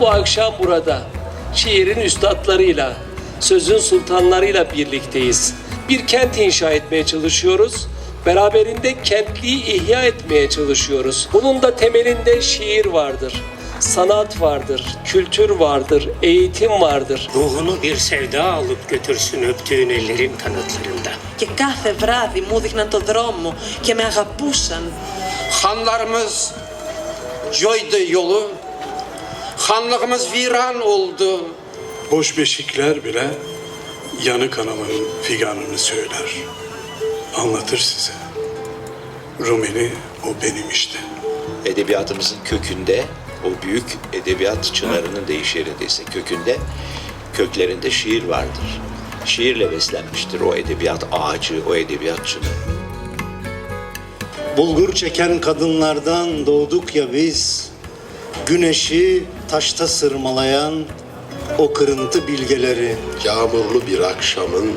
bu akşam burada şiirin üstadlarıyla, sözün sultanlarıyla birlikteyiz. Bir kent inşa etmeye çalışıyoruz. Beraberinde kentliği ihya etmeye çalışıyoruz. Bunun da temelinde şiir vardır, sanat vardır, kültür vardır, eğitim vardır. Ruhunu bir sevda alıp götürsün öptüğün ellerin kanatlarında. Και κάθε βράδυ μου δείχναν το δρόμο και με αγαπούσαν. Hanlarımız yoydu yolu, hanlığımız viran oldu. Boş beşikler bile yanık anaların figanını söyler. Anlatır size. Rumeli o benim işte. edebiyatımızın kökünde o büyük edebiyat çınarının değiş yerindeyse kökünde köklerinde şiir vardır. Şiirle beslenmiştir o edebiyat ağacı, o edebiyat çınarı. Bulgur çeken kadınlardan doğduk ya biz. Güneşi taşta sırmalayan o kırıntı bilgeleri. Yağmurlu bir akşamın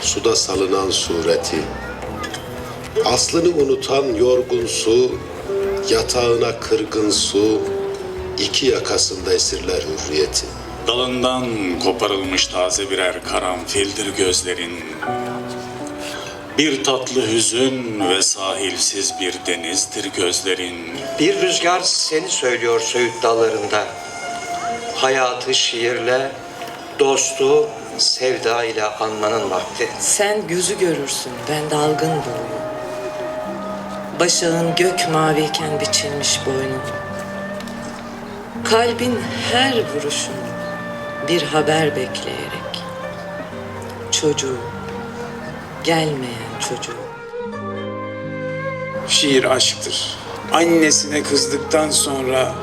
suda salınan sureti. Aslını unutan yorgun su, yatağına kırgın su, iki yakasında esirler hürriyeti. Dalından koparılmış taze birer karanfildir gözlerin. Bir tatlı hüzün ve sahilsiz bir denizdir gözlerin. Bir rüzgar seni söylüyor Söğüt dağlarında. Hayatı şiirle, dostu sevda ile anmanın vakti. Sen gözü görürsün, ben dalgın boyu. Başağın gök maviyken biçilmiş boynun. Kalbin her vuruşun bir haber bekleyerek. Çocuğu, gelmeyen çocuğu. Şiir aşktır. Annesine kızdıktan sonra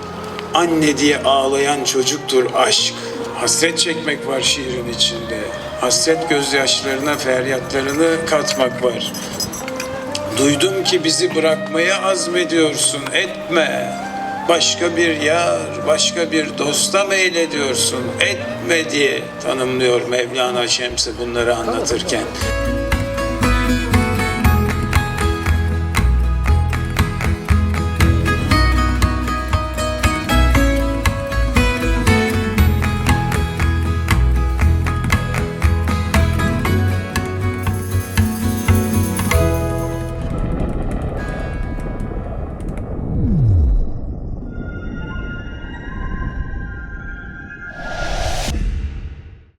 anne diye ağlayan çocuktur aşk. Hasret çekmek var şiirin içinde. Hasret gözyaşlarına feryatlarını katmak var. Duydum ki bizi bırakmaya azmediyorsun. Etme. Başka bir yar, başka bir dosta meylediyorsun. Etme diye tanımlıyor Mevlana Şemsi bunları anlatırken.